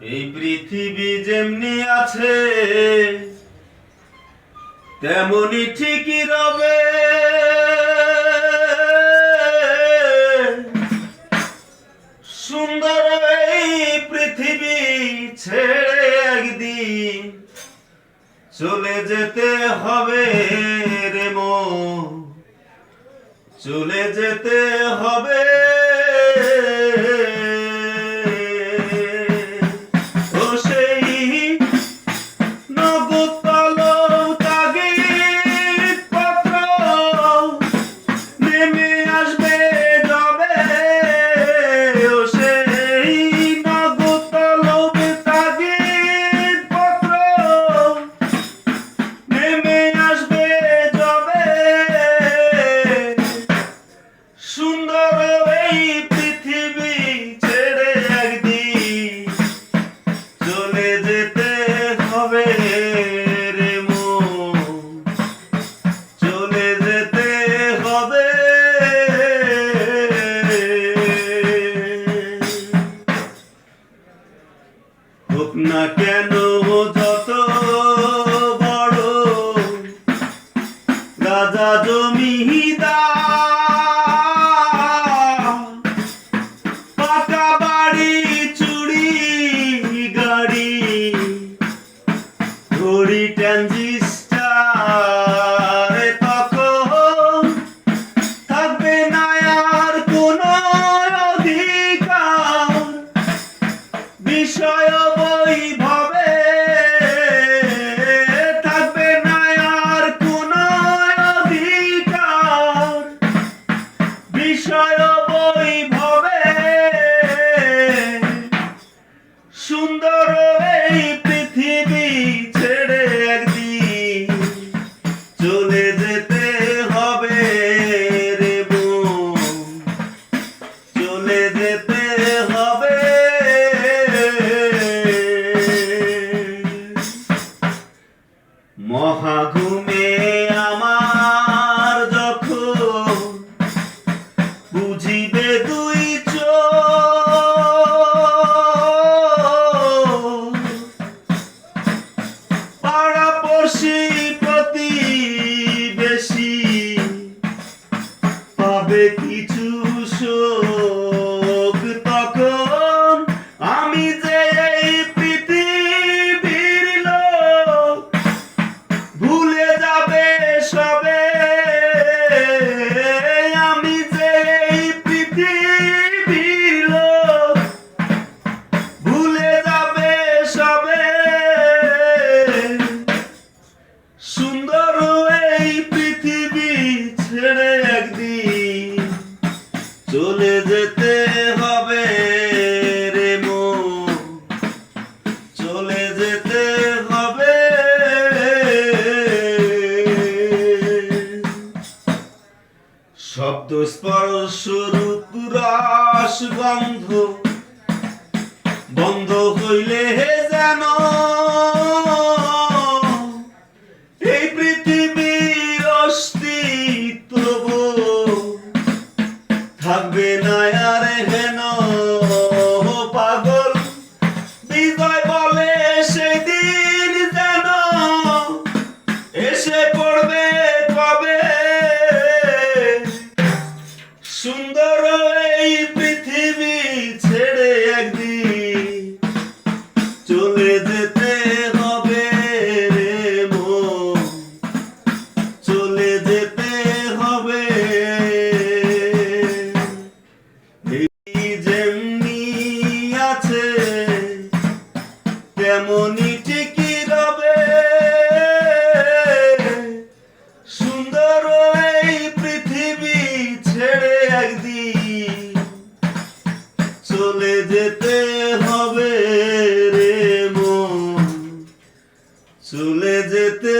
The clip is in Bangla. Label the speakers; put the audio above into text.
Speaker 1: এই পৃথিবী যেমনি আছে, তেমনি ঠিকই রবে। সুন্দর এই পৃথিবী ছেড়ে একদিন চলে যেতে হবে রে মন। চলে যেতে হবে চলে যেতে হবে। বিষয় বৈভবে থাকবে না আর কোনো অধিকার। বিষয় বৈভবে সুন্দর পৃথিবী ছেড়ে একদিন চলে যেতে হবে রে চলে যেতে পাবে কিছু শোক তখন আমি যে এই পৃথিবীর লোক, ভুলে যাবে সবে। আমি যে এই পৃথিবীর লোক, ভুলে যাবে সবে। সুন্দর এই শব্দ স্পর্শ রূপ রস গন্ধ। বন্ধ হইলে হে যেন এই পৃথিবীর অস্তিত্ব। থাকবে না আর হেন পাগল, বিজয় বলে সেদিন যেন এসে যেতে হবে। যেমনি আছে, তেমনি ঠিকই রবে। সুন্দর এই পৃথিবী ছেড়ে একদিন চলে যেতে হবে রে মন। চলে যেতে